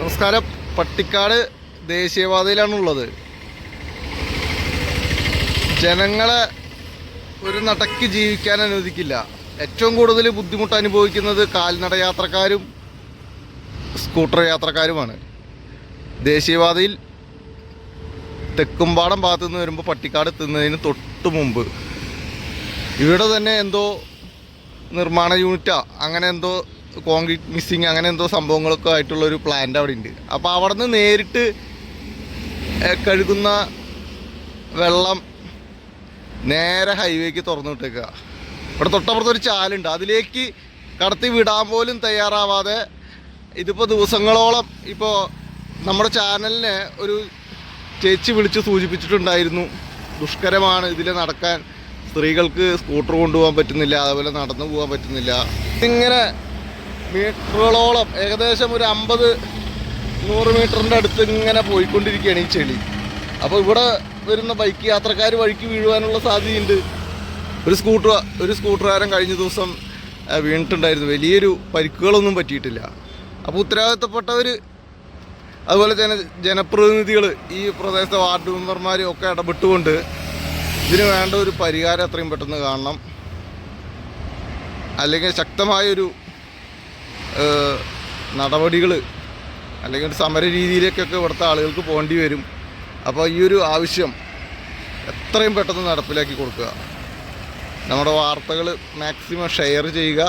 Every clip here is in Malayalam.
നമസ്കാരം. പട്ടിക്കാട് ദേശീയപാതയിലാണുള്ളത്. ജനങ്ങളെ ഒരു നടക്ക് ജീവിക്കാൻ അനുവദിക്കില്ല. ഏറ്റവും കൂടുതൽ ബുദ്ധിമുട്ട് അനുഭവിക്കുന്നത് കാൽനട യാത്രക്കാരും സ്കൂട്ടർ യാത്രക്കാരുമാണ്. ദേശീയപാതയിൽ തെക്കുംപാടം ഭാഗത്തു നിന്ന് വരുമ്പോൾ പട്ടിക്കാട് എത്തുന്നതിന് തൊട്ട് മുമ്പ്. ഇവിടെ തന്നെ എന്തോ നിർമ്മാണ യൂണിറ്റാ അങ്ങനെ എന്തോ കോൺക്രീറ്റ് മിസ്സിങ് അങ്ങനെ എന്തോ സംഭവങ്ങളൊക്കെ ആയിട്ടുള്ളൊരു പ്ലാന്റ് അവിടെ ഉണ്ട് അപ്പോൾ അവിടെ നിന്ന് നേരിട്ട് കഴുകുന്ന വെള്ളം നേരെ ഹൈവേക്ക് തുറന്നു വിട്ടേക്കുക ഇവിടെ തൊട്ടപ്പുറത്ത് ഒരു ചാലുണ്ട്. അതിലേക്ക് കടത്തി വിടാൻ പോലും തയ്യാറാവാതെ ഇതിപ്പോൾ ദിവസങ്ങളോളം ഇപ്പോൾ നമ്മുടെ ചാനലിനെ ഒരു ചേച്ചി വിളിച്ച് സൂചിപ്പിച്ചിട്ടുണ്ടായിരുന്നു. ദുഷ്കരമാണ് ഇതിൽ നടക്കാൻ. സ്ത്രീകൾക്ക് സ്കൂട്ടർ കൊണ്ടുപോകാൻ പറ്റുന്നില്ല അതുപോലെ നടന്നു പോകാൻ പറ്റുന്നില്ല. ഇങ്ങനെ മീറ്ററുകളോളം ഏകദേശം ഒരു അമ്പത് നൂറ് മീറ്ററിന്റെ അടുത്ത് ഇങ്ങനെ പോയിക്കൊണ്ടിരിക്കുകയാണ് ഈ ചെളി. അപ്പോൾ ഇവിടെ വരുന്ന ബൈക്ക് യാത്രക്കാർ വഴിക്ക് വീഴുവാനുള്ള സാധ്യതയുണ്ട്. ഒരു സ്കൂട്ടർ ഒരു സ്കൂട്ടറുകാരൻ കഴിഞ്ഞ ദിവസം വീണിട്ടുണ്ടായിരുന്നു. വലിയൊരു പരിക്കുകളൊന്നും പറ്റിയിട്ടില്ല. അപ്പോൾ ഉത്തരവാദിത്തപ്പെട്ടവർ അതുപോലെ തന്നെ ജനപ്രതിനിധികൾ ഈ പ്രദേശത്തെ വാർഡ് മെമ്പർമാരും ഒക്കെ ഇടപെട്ടുകൊണ്ട് ഇതിന് വേണ്ട ഒരു പരിഹാരം എത്രയും പെട്ടെന്ന് കാണണം. അല്ലെങ്കിൽ ശക്തമായൊരു നടപടികൾ അല്ലെങ്കിൽ ഒരു സമര രീതിയിലേക്കൊക്കെ ഇവിടുത്തെ ആളുകൾക്ക് പോകേണ്ടി വരും. അപ്പോൾ ഈ ഒരു ആവശ്യം എത്രയും പെട്ടെന്ന് നടപ്പിലാക്കി കൊടുക്കുക. നമ്മുടെ വാർത്തകൾ മാക്സിമം ഷെയർ ചെയ്യുക.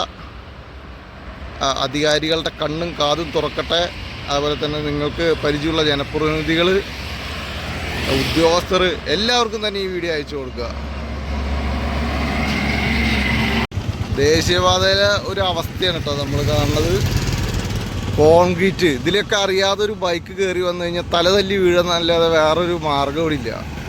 അധികാരികളുടെ കണ്ണും കാതും തുറക്കട്ടെ. അതുപോലെ തന്നെ നിങ്ങൾക്ക് പരിചയമുള്ള ജനപ്രതിനിധികൾ ഉദ്യോഗസ്ഥർ എല്ലാവർക്കും തന്നെ ഈ വീഡിയോ അയച്ചു കൊടുക്കുക. ദേശീയപാതയിലെ ഒരു അവസ്ഥയാണ് കേട്ടോ നമ്മൾ കാണുന്നത്. കോൺക്രീറ്റ്. ഇതിലൊക്കെ അറിയാതെ ഒരു ബൈക്ക് കയറി വന്നു കഴിഞ്ഞാൽ തല തല്ലി വീഴുന്നല്ലാതെ വേറൊരു മാർഗം ഇവിടെ ഇല്ല.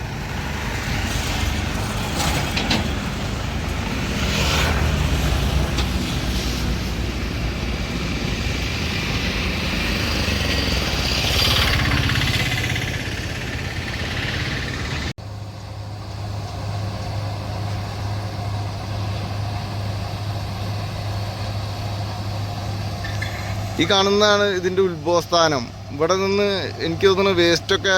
ഈ കാണുന്നതാണ് ഇതിന്റെ ഉത്ഭവസ്ഥാനം. ഇവിടെ നിന്ന് എനിക്ക് തോന്നുന്നു വേസ്റ്റൊക്കെ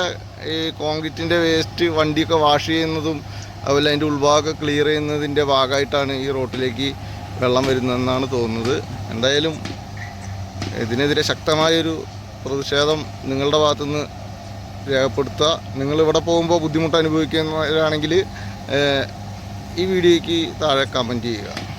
ഈ കോൺക്രീറ്റിന്റെ വേസ്റ്റ് വണ്ടിയൊക്കെ വാഷ് ചെയ്യുന്നതും അതുപോലെ അതിന്റെ ഉൾഭാഗമൊക്കെ ക്ലിയർ ചെയ്യുന്നതിന്റെ ഭാഗമായിട്ടാണ് ഈ റോട്ടിലേക്ക് വെള്ളം വരുന്നതെന്നാണ് തോന്നുന്നത്. എന്തായാലും ഇതിനെതിരെ ശക്തമായൊരു പ്രതിഷേധം നിങ്ങളുടെ ഭാഗത്തുനിന്ന് രേഖപ്പെടുത്തുക. നിങ്ങളിവിടെ പോകുമ്പോൾ ബുദ്ധിമുട്ട് അനുഭവിക്കുന്നവരാണെങ്കിൽ ഈ വീഡിയോയ്ക്ക് താഴെ കമന്റ് ചെയ്യുക.